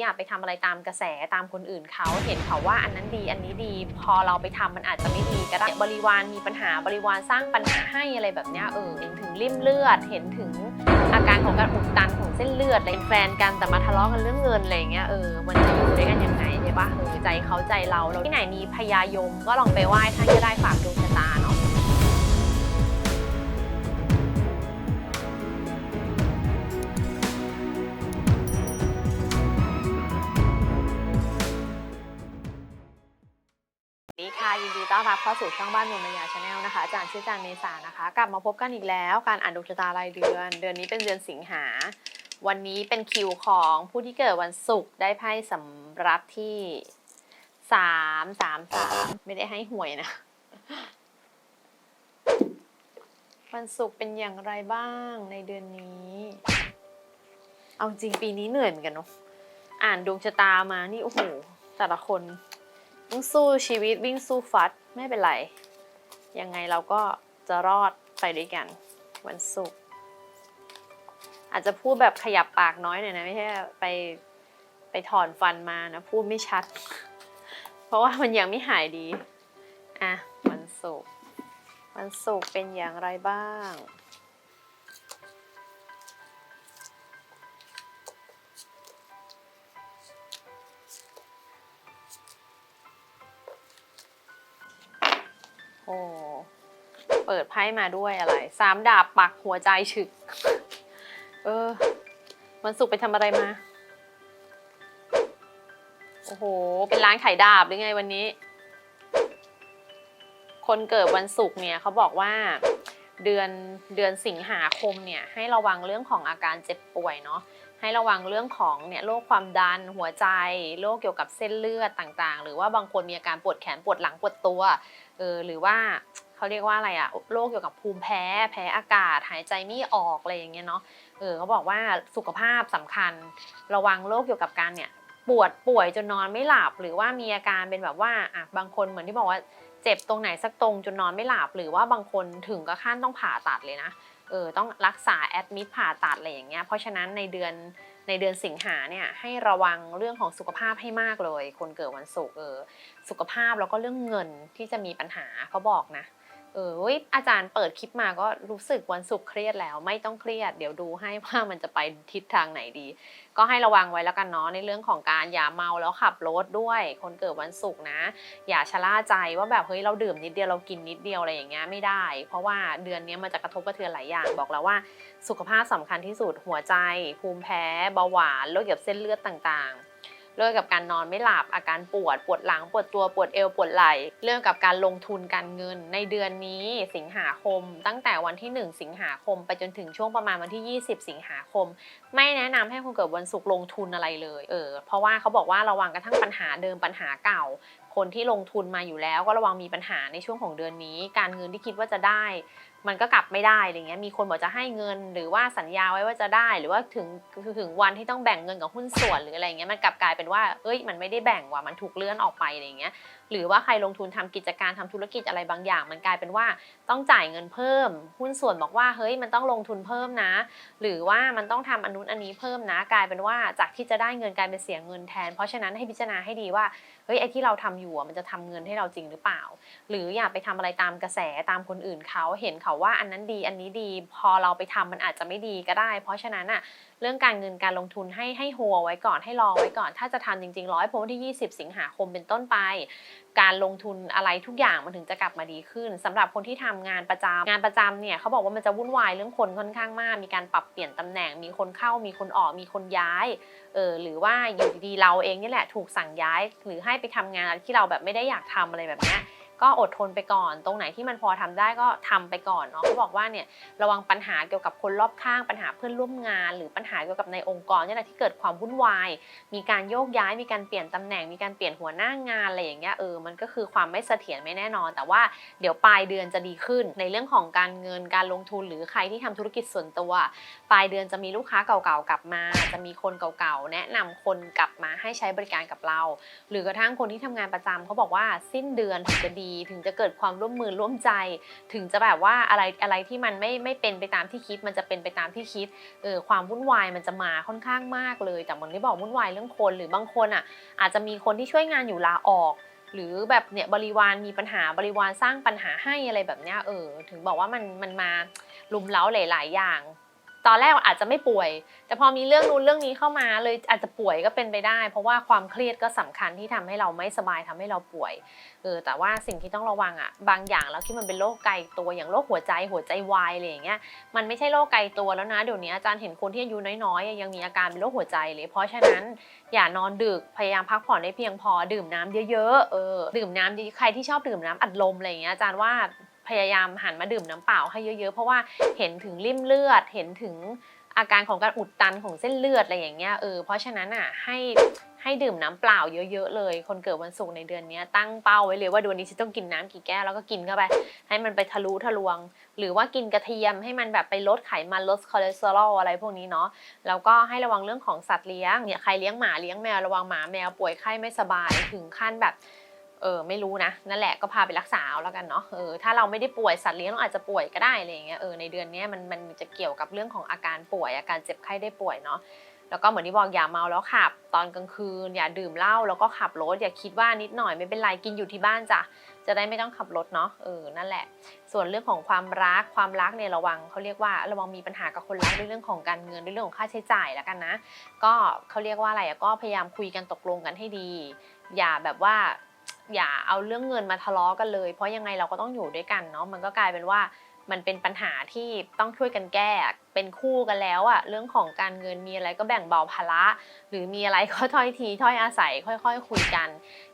อย่าไปทำอะไรตามกระแสตามคนอื่นเขาเห็นเขาว่าอันนั้นดีอันนี้ดี พอเราไปทำมันอาจจะไม่ดีก็ได้บริวารมีปัญหาบริวารสร้างปัญหาให้อะไรแบบเนี้ยเออเห็นถึงริ่มเลือดเห็นถึงอาการของการอุดตันของเส้นเลือดเป็นแฟนกันแต่มาทะเลาะกันเรื่องเงินอะไรเงี้ยเออมันจะอยู่ด้วยกันยังไงใช่ปะเออใจเขาใจเราแล้วที่ไหนมีพญายมก็ลองไปไหว้ท่านก็ได้ฝากดวงชะตา ค่ะ ยินดีต้อนรับเข้าสู่ช่องบ้านมุมมายาชาแนลนะคะ อาจารย์ชื่ออาจารย์เมษานะคะ กลับมาพบกันอีกแล้ว การอ่านดวงชะตารายเดือน เดือนนี้เป็นเดือนสิงหา วันนี้เป็นคิวของผู้ที่เกิดวันศุกร์ได้ไพ่สำรับที่สามสามสามไม่ได้ให้หวยนะ วันศุกร์เป็นอย่างไรบ้างในเดือนนี้ เอาจริงปีนี้เหนื่อยเหมือนกันเนาะ อ่านดวงชะตามานี่โอ้โหแต่ละคน วิ่งสู้ชีวิตวิ่งสู้ฟัดไม่เป็นไร ยังไงเราก็จะรอดไปด้วยกัน วันศุกร์อาจจะพูดแบบขยับปากน้อยหน่อยนะไม่ใช่ไปไปถอนฟันมานะพูดไม่ชัด เพราะว่ามันยังไม่หายดี อะ วันศุกร์วันศุกร์เป็นอย่างไรบ้าง โอ้เปิดไพ่มาด้วยอะไรสามดาบปักหัวใจฉึก เออวันศุกร์ไปทำอะไรมา โอ้โห เป็นร้านขายดาบหรือไงวันนี้ คนเกิดวันศุกร์เนี่ยเขาบอกว่าเดือนเดือนสิงหาคมเนี่ยให้ระวังเรื่องของอาการเจ็บป่วยเนาะ ให้ระวังเรื่องของเนี่ยโรคความดันหัวใจโรคเกี่ยวกับเส้นเลือดต่างๆ หรือว่าบางคนมีอาการปวดแขนปวดหลังปวดตัวเออหรือว่าเขาเรียกว่าอะไรอะโรคเกี่ยวกับภูมิแพ้แพ้อากาศหายใจไม่ออกอะไรอย่างเงี้ยเนาะเออเขาบอกว่าสุขภาพสำคัญ ระวังโรคเกี่ยวกับการเนี่ยปวดป่วยจนนอนไม่หลับ หรือว่ามีอาการเป็นแบบว่าอะบางคนเหมือนที่บอกว่า เจ็บตรงไหนสักตรงจนนอนไม่หลับหรือว่าบางคนถึงกับขั้นต้องผ่าตัดเลยนะเออต้องรักษาแอดมิดผ่าตัดอะไรอย่างเงี้ยเพราะฉะนั้นในเดือนในเดือนสิงหาเนี่ยให้ระวังเรื่องของสุขภาพให้มากเลย คนเกิดวันศุกร์เออสุขภาพแล้วก็เรื่องเงินที่จะมีปัญหาเขาบอกนะ เออเว้ยอาจารย์เปิดคลิปมาก็รู้สึกวันศุกร์เครียดแล้วไม่ต้องเครียด เดี๋ยวดูให้ว่ามันจะไปทิศทางไหนดี ก็ให้ระวังไว้แล้วกันเนาะในเรื่องของการอย่าเมาแล้วขับรถด้วย คนเกิดวันศุกร์นะ อย่าชะล่าใจว่าแบบเฮ้ยเราดื่มนิดเดียวเรากินนิดเดียวอะไรอย่างเงี้ยไม่ได้ เพราะว่าเดือนนี้มันจะกระทบกระเทือนหลายอย่างบอกแล้วว่า สุขภาพสำคัญที่สุดหัวใจ ภูมิแพ้เบาหวานโรคเกี่ยวกับเส้นเลือดต่างๆ เรื่องกับการนอนไม่หลับอาการปวด ปวดหลัง ปวดตัวปวดเอวปวดไหล่เรื่องกับการลงทุนการเงิน ในเดือนนี้สิงหาคม ตั้งแต่วันที่ 1 สิงหาคม ไปจนถึงช่วงประมาณวันที่ 20 สิงหาคม ไม่แนะนำให้คนเกิดวันศุกร์ลงทุนอะไรเลยเออเพราะว่าเขาบอกว่าระวังกระทั่งปัญหาเดิมปัญหาเก่า คนที่ลงทุนมาอยู่แล้ว ก็ระวังมีปัญหาในช่วงของเดือนนี้ การเงินที่คิดว่าจะได้ มันก็กลับไม่ได้อะไรเงี้ยมีคนบอกจะให้เงินหรือว่าสัญญาไว้ว่าจะได้ หรือว่าถึงถึงวันที่ต้องแบ่งเงินกับหุ้นส่วนหรืออะไรเงี้ยมันกลับกลายเป็นว่าเอ้ยมันไม่ได้แบ่งว่ะมันถูกเลื่อนออกไปอะไรเงี้ยหรือว่าใครลงทุนทำกิจการทำธุรกิจอะไรบางอย่าง มันกลายเป็นว่าต้องจ่ายเงินเพิ่ม หุ้นส่วนบอกว่าเฮ้ยมันต้องลงทุนเพิ่มนะ หรือว่ามันต้องทำอนนู้นอันนี้เพิ่มนะ กลายเป็นว่าจากที่จะได้เงินกลายเป็นเสียเงินแทน เพราะฉะนั้นให้พิจารณาให้ดีว่าเฮ้ยไอ้ที่เราทำอยู่มันจะทำเงินให้เราจริงหรือเปล่า หรืออย่าไปทำอะไรตามกระแสตามคนอื่นเขาเห็นเขาว่าอันนั้นดีอันนี้ดี พอเราไปทำมันอาจจะไม่ดีก็ได้ เพราะฉะนั้นอะเรื่องการเงินการลงทุนให้ให้โฮไว้ก่อนให้รอไว้ก่อน ถ้าจะทำจริงๆร้อยพบวันที่ 20 สิงหาคมเป็นต้นไป การลงทุนอะไรทุกอย่างมันถึงจะกลับมาดีขึ้นสำหรับคนที่ทำงานประจำงานประจำเนี่ยเขาบอกว่ามันจะวุ่นวายเรื่องคนค่อนข้างมาก มีการปรับเปลี่ยนตำแหน่ง มีคนเข้ามีคนออกมีคนย้ายเออหรือว่าอยู่ดีๆเราเองนี่แหละถูกสั่งย้าย หรือให้ไปทำงานที่เราแบบไม่ได้อยากทำอะไรแบบนี้ ก็อดทนไปก่อน ตรงไหนที่มันพอทำได้ก็ทำไปก่อนเนาะเขาบอกว่าเนี่ยระวังปัญหาเกี่ยวกับคนรอบข้างปัญหาเพื่อนร่วมงาน หรือปัญหาเกี่ยวกับในองค์กรเนี่แหละที่เกิดความวุ่นวาย มีการโยกย้ายมีการเปลี่ยนตำแหน่งมีการเปลี่ยนหัวหน้างานอะไรอย่างเงี้ยเออมันก็คือความไม่เสถียรไม่แน่นอน แต่ว่าเดี๋ยวปลายเดือนจะดีขึ้น ในเรื่องของการเงินการลงทุนหรือใครที่ทำธุรกิจส่วนตัวปลายเดือนจะมีลูกค้าเก่าๆกลับมา จะมีคนเก่าๆแนะนำคนกลับมาให้ใช้บริการกับเรา หรือกระทั่งคนที่ทำงานประจำเขาบอกว่าสิ้นเดือนถึงจะดีถึงจะเกิดความร่วมมือร่วมใจ ถึงจะแบบว่าอะไรอะไรที่มันไม่ไม่เป็นไปตามที่คิด มันจะเป็นไปตามที่คิดเออความวุ่นวายมันจะมาค่อนข้างมากเลย แต่มันไม่บอกวุ่นวายเรื่องคนหรือบางคนอะอาจจะมีคนที่ช่วยงานอยู่ลาออกหรือแบบเนี่ยบริวารมีปัญหาบริวารสร้างปัญหาให้อะไรแบบเนี้ยเออถึงบอกว่ามันมันมาลุมเล้าหลาย ๆ อย่าง ตอนแรกอาจจะไม่ป่วย แต่พอมีเรื่องนู้นเรื่องนี้เข้ามาเลยอาจจะป่วยก็เป็นไปได้ เพราะว่าความเครียดก็สำคัญที่ทำให้เราไม่สบายทำให้เราป่วยเออแต่ว่าสิ่งที่ต้องระวังอะบางอย่างแล้วที่มันเป็นโรคไกลตัวอย่างโรคหัวใจหัวใจวายอะไรอย่างเงี้ยมันไม่ใช่โรคไกลตัวแล้วนะเดี๋ยวนี้อาจารย์เห็นคนที่อายุน้อยๆยังมีอาการเป็นโรคหัวใจเลย เพราะฉะนั้นอย่านอนดึกพยายามพักผ่อนให้เพียงพอดื่มน้ำเยอะๆเออดื่มน้ำดีใครที่ชอบดื่มน้ำอัดลมอะไรอย่างเงี้ยอาจารย์ว่า พยายามหันมาดื่มน้ำเปล่าให้เยอะๆ เพราะว่าเห็นถึงริ่มเลือด เห็นถึงอาการของการอุดตันของเส้นเลือดอะไรอย่างเงี้ยเออเพราะฉะนั้นอะให้ให้ดื่มน้ำเปล่าเยอะๆเลย คนเกิดวันศุกร์ในเดือนนี้ตั้งเป้าไว้เลยว่าเดือนนี้ฉันต้องกินน้ำกี่แก้วแล้วก็กินเข้าไป ให้มันไปทะลุทะลวง หรือว่ากินกระเทียมให้มันแบบไปลดไขมันลดคอเลสเตอรอลอะไรพวกนี้เนาะแล้วก็ให้ระวังเรื่องของสัตว์เลี้ยงเนี่ยใครเลี้ยงหมาเลี้ยงแมวระวังหมาแมวป่วยไข้ไม่สบายถึงขั้นแบบ เออไม่รู้นะนั่นแหละก็พาไปรักษาเอาแล้วกันเนาะเออถ้าเราไม่ได้ป่วยสัตว์เลี้ยงเราอาจจะป่วยก็ได้อะไรอย่างเงี้ยเออในเดือนนี้มันมันจะเกี่ยวกับเรื่องของอาการป่วยอาการเจ็บไข้ได้ป่วยเนาะแล้วก็เหมือนที่บอกอย่าเมาแล้วขับ ตอนกลางคืน อย่าดื่มเหล้าแล้วก็ขับรถอย่าคิดว่านิดหน่อยไม่เป็นไรกินอยู่ที่บ้านจ้ะจะได้ไม่ต้องขับรถเนาะเออนั่นแหละ ส่วนเรื่องของความรักความรักเนี่ยระวังเขาเรียกว่าระวังมีปัญหากับคนรักในเรื่องของการเงินในเรื่องของค่าใช้จ่ายแล้วกันนะ ก็เขาเรียกว่าอะไรก็พยายามคุยกันตกลงกันให้ดี อย่าแบบว่า อย่าเอาเรื่องเงินมาทะเลาะกันเลย เพราะยังไงเราก็ต้องอยู่ด้วยกันเนาะมันก็กลายเป็นว่ามันเป็นปัญหาที่ต้องช่วยกันแก้เป็นคู่กันแล้วอะเรื่องของการเงินมีอะไรก็แบ่งเบาภาระ หรือมีอะไรก็ถ้อยทีถ้อยอาศัย ค่อย ๆ คุยกัน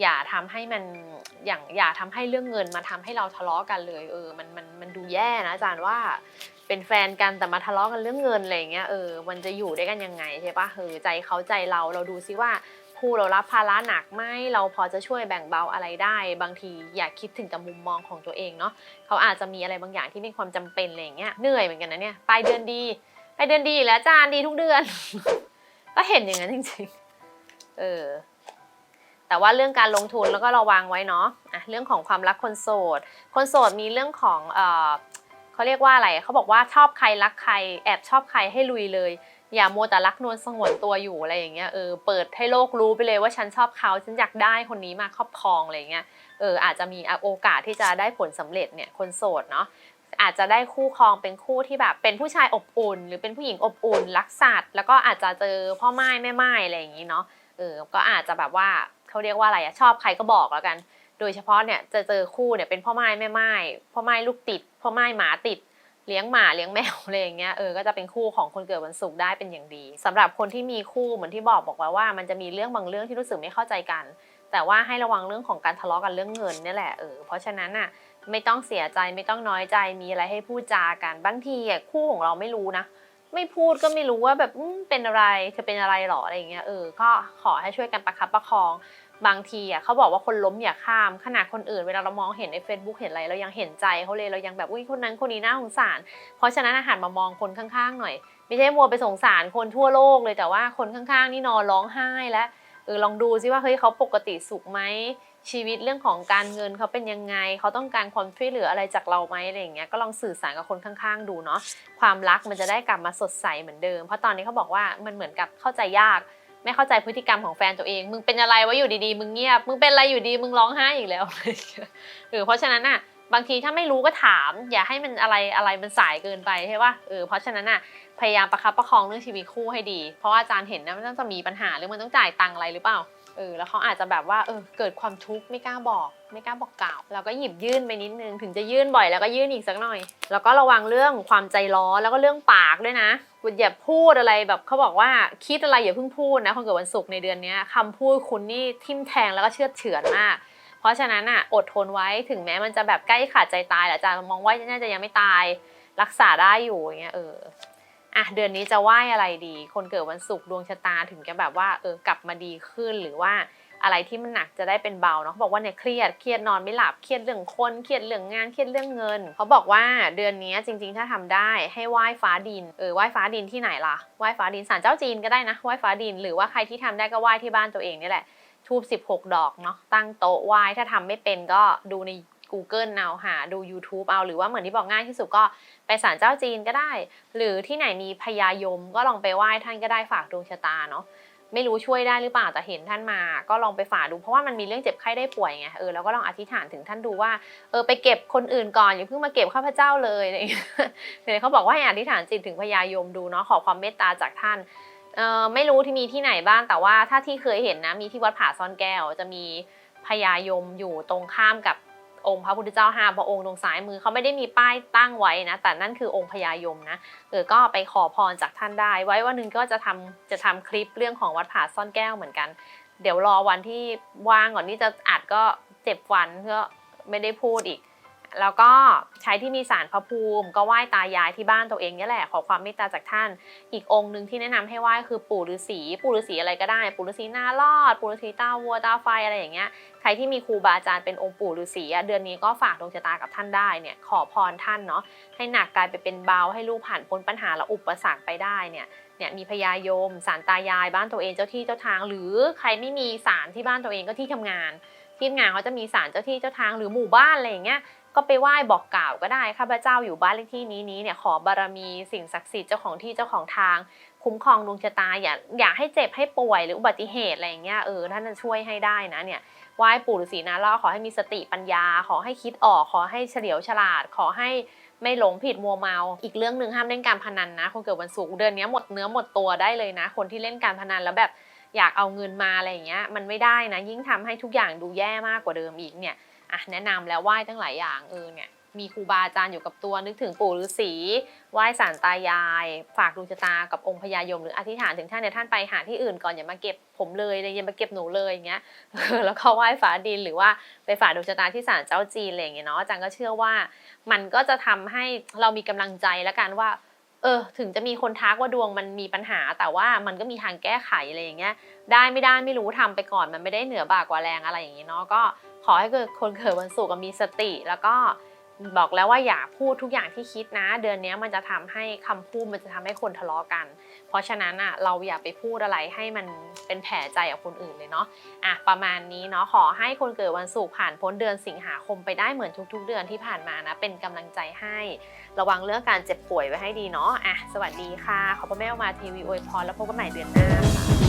อย่าทำให้มันอย่างอย่าทำให้เรื่องเงินมาทำให้เราทะเลาะกันเลย เออมันมันมันดูแย่นะอาจารย์ว่าเป็นแฟนกันแต่มาทะเลาะกันเรื่องเงินอะไรเงี้ยเออมันจะอยู่ด้วยกันยังไงใช่ปะเออใจเขาใจเราเราดูซิว่า คู่เรารับภาระหนักไหมเราพอจะช่วยแบ่งเบาอะไรได้ บางทีอย่าคิดถึงแต่มุมมองของตัวเองเนาะเขาอาจจะมีอะไรบางอย่างที่เป็นความจำเป็นอะไรอย่างเงี้ยเหนื่อยเหมือนกันนะเนี่ยปลายเดือนดีปลายเดือนดีแล้วจารย์ดีทุกเดือน ก็เห็นอย่างนั้นจริงๆ เออแต่ว่าเรื่องการลงทุนแล้วก็ระวังไว้เนาะอะเรื่องของความรักคนโสด คนโสดมีเรื่องของเออเขาเรียกว่าอะไรเขาบอกว่าชอบใครรักใคร แอบชอบใครให้ลุยเลย อย่ามัวแต่รักนวลสงวนตัวอยู่อะไรอย่างเงี้ยเออเปิดให้โลกรู้ไปเลยว่าฉันชอบเขาฉันอยากได้คนนี้มาครอบครองอะไรอย่างเงี้ยเอออาจจะมีโอกาสที่จะได้ผลสำเร็จเนี่ยคนโสดเนาะอาจจะได้คู่ครองเป็นคู่ที่แบบเป็นผู้ชายอบอุ่น หรือเป็นผู้หญิงอบอุ่น รักสัตว์แล้วก็อาจจะเจอพ่อไม้แม่ไม้อะไรอย่างงี้เนาะเออก็อาจจะแบบว่าเขาเรียกว่าอะไรอะชอบใครก็บอกแล้วกัน โดยเฉพาะเนี่ยจะเจอคู่เนี่ยเป็นพ่อไม้แม่ไม้พ่อไม้ลูกติด พ่อไม้หมาติด เลี้ยงหมาเลี้ยงแมวอะไรอย่างเงี้ยเออก็จะเป็นคู่ของคนเกิดวันศุกร์ได้เป็นอย่างดีสำหรับคนที่มีคู่เหมือนที่บอกบอกไว้ว่ามันจะมีเรื่องบางเรื่องที่รู้สึกไม่เข้าใจกัน แต่ว่าให้ระวังเรื่องของการทะเลาะกันเรื่องเงินนี่แหละเออเพราะฉะนั้นอะไม่ต้องเสียใจไม่ต้องน้อยใจมีอะไรให้พูดจากันบางทีอะคู่ของเราไม่รู้นะไม่พูดก็ไม่รู้ว่าแบบเป็นอะไรเธอเป็นอะไรหรออะไรอย่างเงี้ยเออก็ขอให้ช่วยกันประคับประคอง บางทีอะเขาบอกว่าคนล้มอย่าข้าม ขนาดคนอื่นเวลาเรามองเห็นใน Facebook เห็นอะไรเรายังเห็นใจเขาเลยเรายังแบบอุ้ยคนนั้นคนนี้น่าสงสาร เพราะฉะนั้นอาหารมามองคนข้างๆหน่อย ไม่ใช่มัวไปสงสารคนทั่วโลกเลยแต่ว่าคนข้างๆ นี่นอนร้องไห้แล้วเออลองดูซิว่าเฮ้ยเขาปกติสุขไหมชีวิตเรื่องของการเงินเขาเป็นยังไง เขาต้องการความช่วยเหลืออะไรจากเราไหมอะไรอย่างเงี้ยก็ลองสื่อสารกับคนข้างๆ ดูเนาะความรักมันจะได้กลับมาสดใสเหมือนเดิม เพราะตอนนี้เขาบอกว่ามันเหมือนกับเข้าใจยาก ไม่เข้าใจพฤติกรรมของแฟนตัวเอง มึงเป็นอะไรวะอยู่ดีๆ มึงเงียบ มึงเป็นอะไรอยู่ดี มึงร้องไห้อีกแล้วเออเพราะฉะนั้นอะบางทีถ้าไม่รู้ก็ถาม อย่าให้มันอะไรอะไรมันสายเกินไปใช่ป่ะเออเพราะฉะนั้นอะพยายามประคับประคองเรื่องชีวิตคู่ให้ดี เพราะว่าอาจารย์เห็นนะมันต้องจะมีปัญหาเรื่องมันต้องจ่ายตังค์อะไรหรือเปล่า เออแล้วเขาอาจจะแบบว่าเออเกิดความทุกข์ไม่กล้าบอก ไม่กล้าบอกกล่าวเราก็หยิบยื่นไปนิดนึงถึงจะยื่นบ่อยแล้วก็ยื่นอีกสักหน่อย แล้วก็ระวังเรื่องความใจร้อนแล้วก็เรื่องปากด้วยนะอย่าพูดอะไรแบบเขาบอกว่าคิดอะไรอย่าเพิ่งพูดนะคนเกิดวันศุกร์ในเดือนนี้ยคำพูดคุณนี่ทิ่มแทงแล้วก็เชื่อเฉือนมาก เพราะฉะนั้นอะอดทนไว้ถึงแม้มันจะแบบใกล้ขาดใจตายแหละอาจารย์มองว่าน่าจะยังไม่ตาย รักษาได้อยู่อย่างเงี้ยเออ อะเดือนนี้จะไหว้อะไรดี คนเกิดวันศุกร์ดวงชะตาถึงจะแบบว่าเออกลับมาดีขึ้นหรือว่าอะไรที่มันหนักจะได้เป็นเบาเนาะเขาบอกว่าเนี่ยเครียดเครียดนอนไม่หลับเครียดเรื่องคนเครียดเรื่องงานเครียดเรื่องเงินเขาบอกว่าเดือนนี้จริง ๆ ถ้าทำได้ให้ไหว้ฟ้าดินเออไหว้ฟ้าดินที่ไหนล่ะไหว้ฟ้าดินศาลเจ้าจีนก็ได้นะไหว้ฟ้าดิน หรือว่าใครที่ทำได้ก็ไหว้ที่บ้านตัวเองนี่แหละทูบ16 ดอกเนาะตั้งโต๊ะไหว้ถ้าทำไม่เป็นก็ดูใน Google เอาหาดู YouTube เอาหรือว่าเหมือนที่บอกง่ายที่สุดก็ไปศาลเจ้าจีนก็ได้ หรือที่ไหนมีพญายมก็ลองไปไหว้ท่านก็ได้ฝากดวงชะตาเนาะไม่รู้ช่วยได้หรือเปล่าแต่เห็นท่านมา ก็ลองไปฝากดูเพราะว่ามันมีเรื่องเจ็บไข้ได้ป่วยไงเออแล้วก็ลองอธิษฐานถึงท่านดูว่าเออไปเก็บคนอื่นก่อนอย่าเพิ่งมาเก็บข้าพเจ้าเลยเงี้ยเขาบอกว่าให้อธิษฐานจิตถึงพญายมดูเนาะขอความเมตตาจากท่านเออไม่รู้ที่มีที่ไหนบ้างแต่ว่าถ้าที่เคยเห็นนะมีที่วัดผาซ่อนแก้วจะมีพญายมอยู่ตรงข้ามกับ องค์พระพุทธเจ้าห้าพระองค์ตรงซ้ายมือเขาไม่ได้มีป้ายตั้งไว้นะ แต่นั่นคือองค์พญายมนะเออก็ไปขอพรจากท่านได้ ไว้วันหนึ่งก็จะทำจะทำคลิปเรื่องของวัดผาซ่อนแก้วเหมือนกัน เดี๋ยวรอวันที่ว่างก่อนที่จะอัดก็เจ็บฟันก็ไม่ได้พูดอีก แล้วก็ใช้ที่มีสารพระภูมิ ก็ไหว้ตายายที่บ้านตัวเองนี่แหละขอความเมตตาจากท่าน อีกองค์หนึ่งที่แนะนำให้ไหว้คือปู่ฤาษีปู่ฤาษีอะไรก็ได้ ปู่ฤาษีหน้ารอด ปู่ฤาษีตาวัวตาไฟอะไรอย่างเงี้ยใครที่มีครูบาอาจารย์เป็นองค์ปู่ฤาษีอะเดือนนี้ก็ฝากดวงชะตากับท่านได้เนี่ยขอพรท่านเนาะให้หนักกลายไปเป็นเบาให้ลูกผ่านพ้นปัญหาและอุปสรรคไปได้เนี่ยเนี่ยมีพญายมสารตายายบ้านตัวเองเจ้าที่เจ้าทาง หรือใครไม่มีสารที่บ้านตัวเองก็ที่ทำงาน ที่ทำงานเขาจะมีสารเจ้าที่เจ้าทางหรือหมู่บ้านอะไรอย่างเงี้ย ก็ไปไหว้บอกกล่าวก็ได้ข้าพเจ้าอยู่บ้านเลขที่นี้นี้เนี่ยขอบารมีสิ่งศักดิ์สิทธิ์เจ้าของที่เจ้าของทาง คุ้มครองดวงชะตาอย่าอย่าให้เจ็บให้ป่วยหรืออุบัติเหตุอะไรอย่างเงี้ยเออท่านจะช่วยให้ได้นะเนี่ยไหว้ปู่ฤาษีนาล่อขอให้มีสติปัญญา ขอให้คิดออกขอให้เฉลียวฉลาด ขอให้ไม่หลงผิดมัวเมา อีกเรื่องหนึ่งห้ามเล่นการพนันนะ คนเกิดวันศุกร์เดือนนี้หมดเนื้อหมดตัวได้เลยนะ คนที่เล่นการพนันแล้วแบบอยากเอาเงินมาอะไรอย่างเงี้ยมันไม่ได้นะ ยิ่งทำให้ทุกอย่างดูแย่มากกว่าเดิมอีกเนี่ย อะแนะนำแล้วไหว้ตั้งหลายอย่างเออเนี่ยมีครูบาอาจารย์อยู่กับตัวนึกถึงปู่ฤาษีไหว้สารตายาย ฝากดวงชะตากับองค์พญายม หรืออธิษฐานถึงท่านเนี่ยท่านไปหาที่อื่นก่อนอย่ามาเก็บผมเลยอย่ามาเก็บหนูเลยอย่างเงี้ยแล้วก็ไหว้ฝาดินหรือว่าไปฝากดวงชะตาที่ศาลเจ้าจีนอะไรอย่างเงี้ยเนาะอาจารย์ก็เชื่อว่ามันก็จะทำให้เรามีกำลังใจแล้วกันว่าเออถึงจะมีคนทักว่าดวงมันมีปัญหา แต่ว่ามันก็มีทางแก้ไขอะไรอย่างเงี้ยได้ไม่ได้ไม่รู้ทำไปก่อนมันไม่ได้เหนือบากกว่าแรงอะไรอย่างนี้เนาะก็ ขอให้เกิดคนเกิดวันศุกร์มีสติ แล้วก็บอกแล้วว่าอย่าพูดทุกอย่างที่คิดนะ เดือนนี้มันจะทำให้คำพูดมันจะทำให้คนทะเลาะกัน เพราะฉะนั้นอะเราอย่าไปพูดอะไรให้มันเป็นแผลใจกับคนอื่นเลยเนาะอะประมาณนี้เนาะขอให้คนเกิดวันศุกร์ผ่านพ้นเดือนสิงหาคมไปได้เหมือนทุก ๆ เดือนที่ผ่านมานะเป็นกำลังใจให้ ระวังเรื่องการเจ็บป่วยไว้ให้ดีเนาะอะสวัสดีค่ะขอพระแม่มาทีวีอวยพรแล้วพบกันใหม่เดือนหน้าค่ะ